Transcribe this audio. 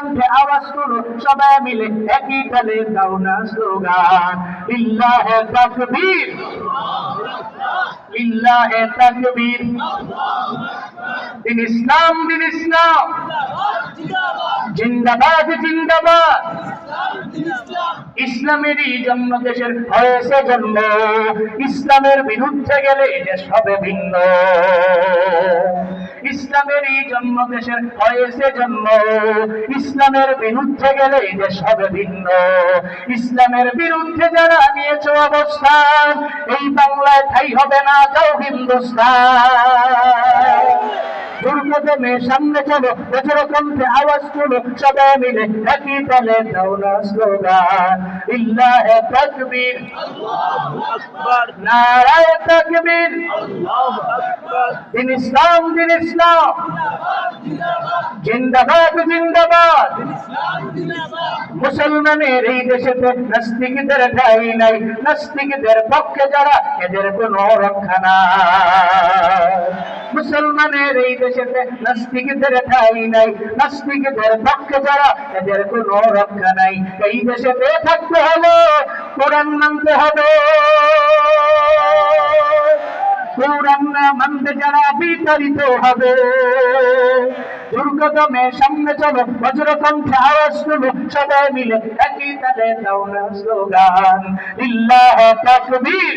কণ্ঠে আওয়াজ তুলো সবাই মিলে একই তালে দাও না স্লোগান। লিল্লাহে তাকবীর। লিল্লাহে তাকবীর। দিন ইসলাম দিন ইসলাম। জিন্দাবাদ জিন্দাবাদ। ইসলামেরই জন্ম দেশের হয়েছে জন্ম। ইসলামের বিরুদ্ধে গেলে দেশ হবে ভিন্ন। ইসলামেরই জন্ম দেশের হয়েছে জন্ম। ইসলামের বিরুদ্ধে গেলে দেশ হবে ভিন্ন। ইসলামের বিরুদ্ধে যারা নিয়েছে অবস্থান, এই বাংলায় ঠাই হবে না, যাও হিন্দুস্তান। সামনে চলো বজ্র কণ্ঠে আওয়াজ তুলো, সবাই মিলে একই তালে স্লোগান নারায়ে ইসলাম দিন ইসলাম। জিন্দাবাদ জিন্দাবাদ। মুসলমানের এই দেশেতে নাস্তিকদের ঠাই নাই, নাস্তিকদের পক্ষে যারা, এদের কোনো রক্ষা না মুসলমানের এই দেশেতে নাস্তিকদের ঠাই নাই। নাস্তিকদের পক্ষে যারা, এদের কোনো রক্ষা নাই। এই দেশেতে থাকতে হবে কোরআন মানতে হবে। কোরআন না মানতে যারা বিতাড়িত হবে। দুর্গতমে সামনে চলো বজ্র কণ্ঠে আওয়াজ তুলো, সবাই মিলে একই তালে দাও স্লোগান। ইল্লাহ তাকবীর।